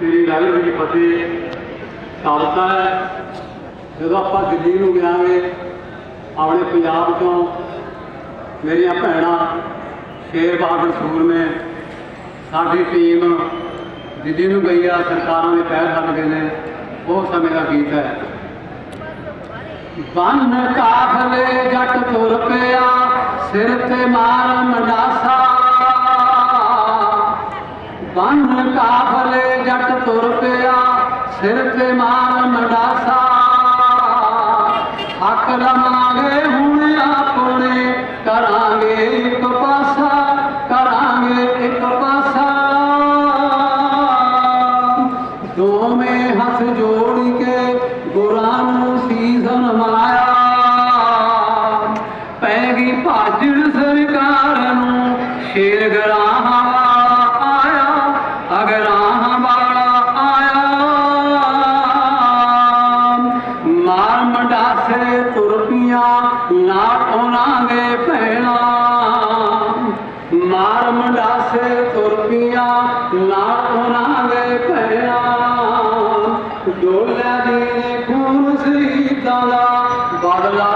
ਤੇਰੀ ਲਾਈਵ ਦੀ ਫਤਿਹ ਸਾਬਤਾ ਹੈ। ਜਦੋਂ ਆਪਾਂ ਦਿੱਲੀ ਨੂੰ ਗਿਆਂਗੇ ਆਪਣੇ ਪੰਜਾਬ ਤੋਂ ਮੇਰੀਆਂ ਭੈਣਾਂ ਸ਼ੇਰ ਬਹਾਦਰ ਸੂਰਮੇ ਸਾਡੀ ਟੀਮ ਦਿੱਲੀ ਨੂੰ ਗਈ ਆ ਸਰਕਾਰਾਂ ਦੇ ਪੈਰ ਹੱਥ ਗਏ ਨੇ। ਉਹ ਸਮੇਂ ਦਾ ਗੀਤ ਹੈ। ਬੰਨ ਕਾਫਲੇ ਜੱਟ ਤੁਰ ਪਿਆ, ਸਿਰ ਤੇ ਮਾਰ ਮੰਡਾਸਾ। ਸਿਰ ਤੇ ਮਾਰ ਮੰਡਾਸਾ ਹੱਕ ਲਵਾਂਗੇ ਹੁਣ ਆਪਣੇ, ਕਰਾਂਗੇ ਇੱਕ ਪਾਸਾ, ਕਰਾਂਗੇ ਇੱਕ ਪਾਸਾ। ਦੋਵੇਂ ਹੱਥ ਜੋੜ ਕੇ ਗੁਰਾਂ ਨੂੰ ਸੀਸ ਨਮਾਇਆ ਪੈ ਗਈ ਭਾਜੜ ਸਰਕਾਰ ਨੂੰ, ਸ਼ੇਰ ਗਰਾਹਾਂ ਤੁਰਪੀਆਂ ਨਾ ਉਹਨਾਂ ਭੈਣਾ। ਮਾਰ ਮੰਡਾਸੇ ਤੁਰਪੀਆਂ ਨਾਲ ਉਹਨਾਂ ਦੇ ਭੈਣਾ। ਡੋਲਿਆ ਦੀ ਨੇ ਖੂਨ ਸ਼ਹੀਦਾਂ ਦਾ ਬਦਲਾ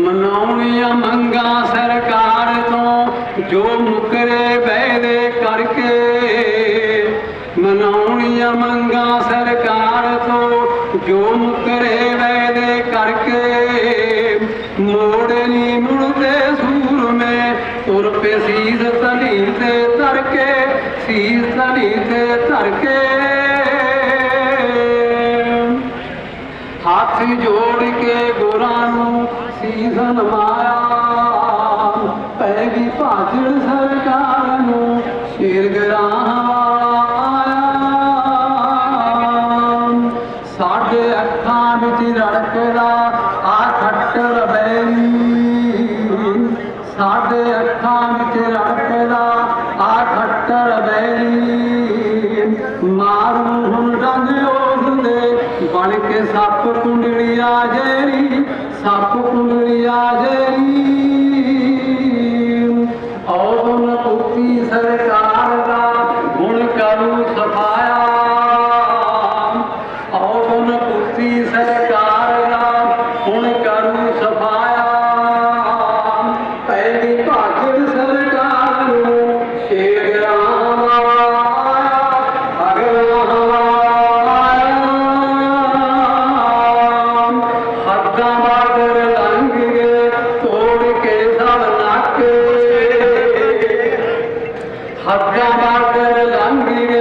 ਮਨਾਉਣੀਆਂ ਮੰਗਾਂ ਸਰਕਾਰ ਤੋਂ, ਜੋ ਮੁਕਰੇ ਵਾਅਦੇ ਕਰਕੇ। ਮਨਾਉਣੀਆਂ ਮੰਗਾਂ ਸਰਕਾਰ ਤੋਂ, ਜੋ ਮੁਕਰੇ ਵਾਅਦੇ ਕਰਕੇ। ਮੋੜ ਹੱਥ ਜੋੜ ਕੇ ਗੁਰਾਂ ਨੂੰ ਸੀਸ ਨਮਾਇਆ ਪੈ ਗਈ ਭਾਜੜ ਸਰਕਾਰ ਨੂੰ ਸ਼ੇਰ ਗਰਾਹਾਂ ਸਾਡੇ ਅੱਖਾਂ ਵਿੱਚ ਰੜਕਦਾ সার্থক ಹಗ್ಗ ಮಾರ್ಗದಲ್ಲಿ ಅಂಗಡಿಗೆ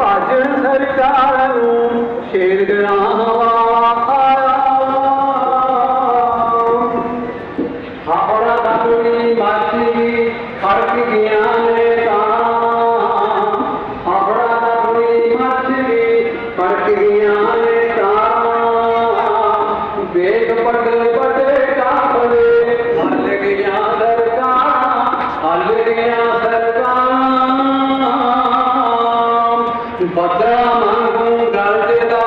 ਪੈ ਗਈ ਬੱਦਲਾ ਮੰਗੂ ਗਰਜਦਾ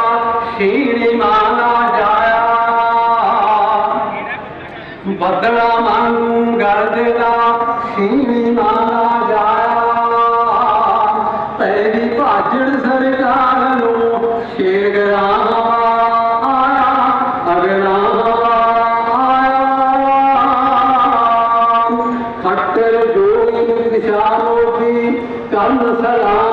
ਸ਼ੀਣੀ ਮਾਨਾ ਜਾਇਆ। ਬੱਦਲਾ ਮੰਗੂ ਗਰਜਦਾ ਜਾਇਆ। ਪਹਿਲੀ ਭਾਜੜ ਸਰਕਾਰ ਨੂੰ ਸ਼ੇਰ ਗਰਾਵਾ ਆਇਆ ਅਗਰਾਵਾ ਆਇਆ। ਖੱਟਰ ਜੋਗੀ ਨਿਸ਼ਾਨੋਤੀ ਕੰਨ ਸਲਾਮਾ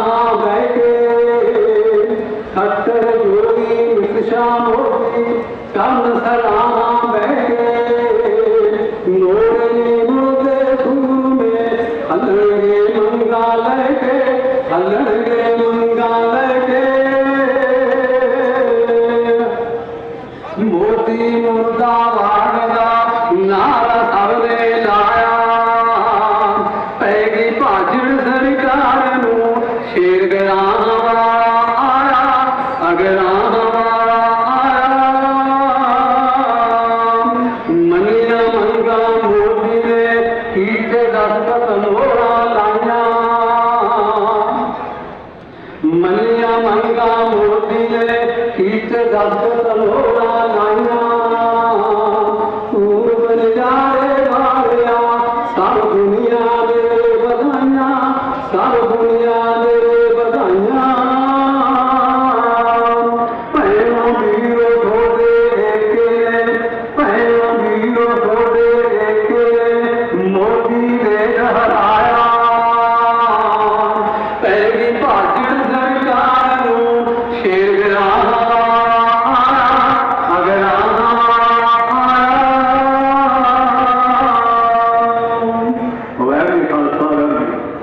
ਮੋਤੀ ਮੁਰਦਾ ਵਾੜਦਾ ਨਾਰਾ ਸਭ ਲਾਇਆ। ਪੈਗੀ ਭਾਜੜ ਸਰਕਾਰ ਨੂੰ ਸ਼ੇਰ ਗਰਾਵਾ ਆਇਆ ਅਗਰਾਵਾ ਆਇਆ। ਮੰਨਿਆ ਮੰਗਾ ਮੋਦੀ ਨੇ ਕੀਤੇ ਦਸਤਕ ਲੋਰਾ ਲਾਈਆਂ। ਮੰਨਿਆ ਮੰਗਾ ਮੋਦੀ ਨੇ ਕੀਤੇ ਦਸਤਕ ਲੋਰਾ